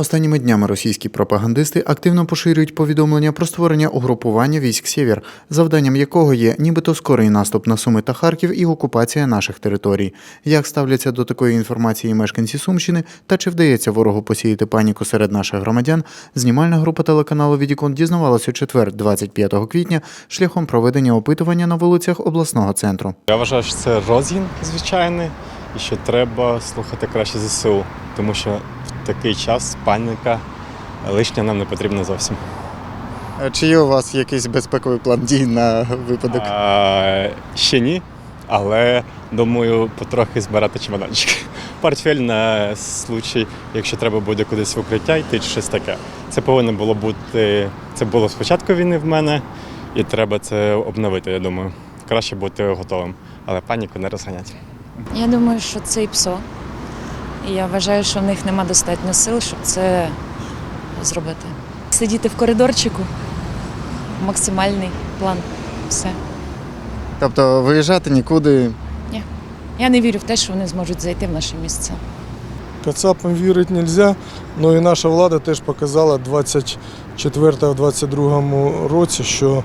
Останніми днями російські пропагандисти активно поширюють повідомлення про створення угрупування військ Сєвєр, завданням якого є нібито скорий наступ на Суми та Харків і окупація наших територій. Як ставляться до такої інформації мешканці Сумщини та чи вдається ворогу посіяти паніку серед наших громадян? Знімальна група телеканалу Відікон дізнавалася у четвер, 25 квітня, шляхом проведення опитування на вулицях обласного центру. Я вважаю, що це розгін звичайний, і що треба слухати краще ЗСУ, тому що такий час паніка лишня нам не потрібна зовсім. Чи є у вас якийсь безпековий план дій на випадок? А, ще ні, але думаю, потрохи збирати чемоданчики. Портфель на случай, якщо треба буде кудись в укриття йти чи щось таке. Це повинно було бути. Це було спочатку війни в мене, і треба це обновити, я думаю. Краще бути готовим, але паніку не розганяти. Я думаю, що це і ПСО. І я вважаю, що в них нема достатньо сил, щоб це зробити. Сидіти в коридорчику максимальний план. Все. Тобто виїжджати нікуди. Ні. Я не вірю в те, що вони зможуть зайти в наше місце. Кацапам вірити не можна, але і наша влада теж показала 24-22 році, що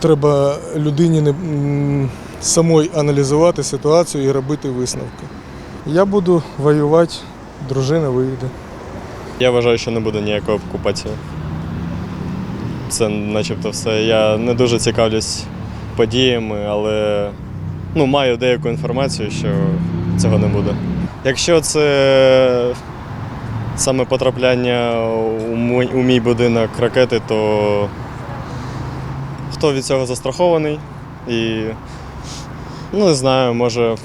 треба людині не, м, аналізувати ситуацію і робити висновки. Я буду воювати, дружина виїде. Я вважаю, що не буде ніякої окупації. Це начебто все. Я не дуже цікавлюсь подіями, але ну, маю деяку інформацію, що цього не буде. Якщо це саме потрапляння у мій, будинок ракети, то хто від цього застрахований? І ну, не знаю, може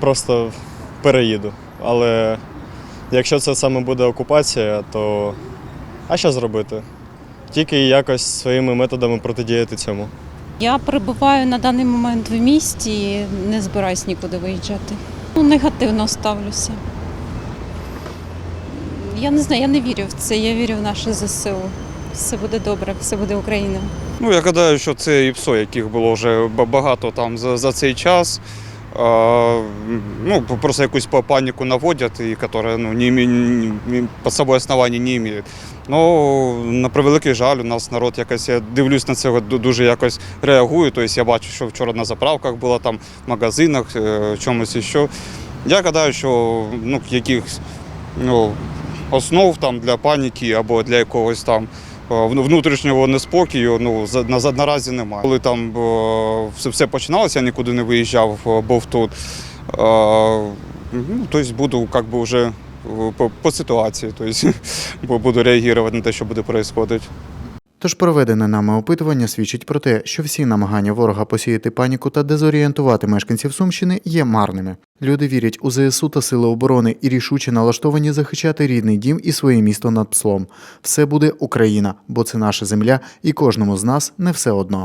просто переїду. Але Якщо це саме буде окупація, то а що зробити? Тільки якось своїми методами протидіяти цьому. Я перебуваю на даний момент в місті і не збираюсь нікуди виїжджати. Ну, негативно ставлюся. Я не знаю, я не вірю в це, я вірю в наше ЗСУ. Все буде добре, все буде Україна. Ну, я гадаю, що це і ПСО, яких було вже багато там за, за цей час. Ну, просто якусь паніку наводять, і яка ну, не, не, під собою основання не має. Ну, на превеликий жаль, у нас народ якось, я дивлюсь на це, дуже якось реагує. Тобто я бачу, що вчора на заправках було, там, в магазинах, е, чомусь іще. Я гадаю, що ну, якихось ну, основ там, для паніки або для якогось там внутрішнього неспокою ну, на- наразі немає. Коли там е, все, все починалося, я нікуди не виїжджав, е, був тут. Е, Ну, тобто буду как би, вже е, по, по ситуації, тобто, буду реагувати на те, що буде відбуватися. Тож проведене нами опитування свідчить про те, що всі намагання ворога посіяти паніку та дезорієнтувати мешканців Сумщини є марними. Люди вірять у ЗСУ та сили оборони і рішуче налаштовані захищати рідний дім і своє місто над пслом. Все буде Україна, бо це наша земля, і кожному з нас не все одно.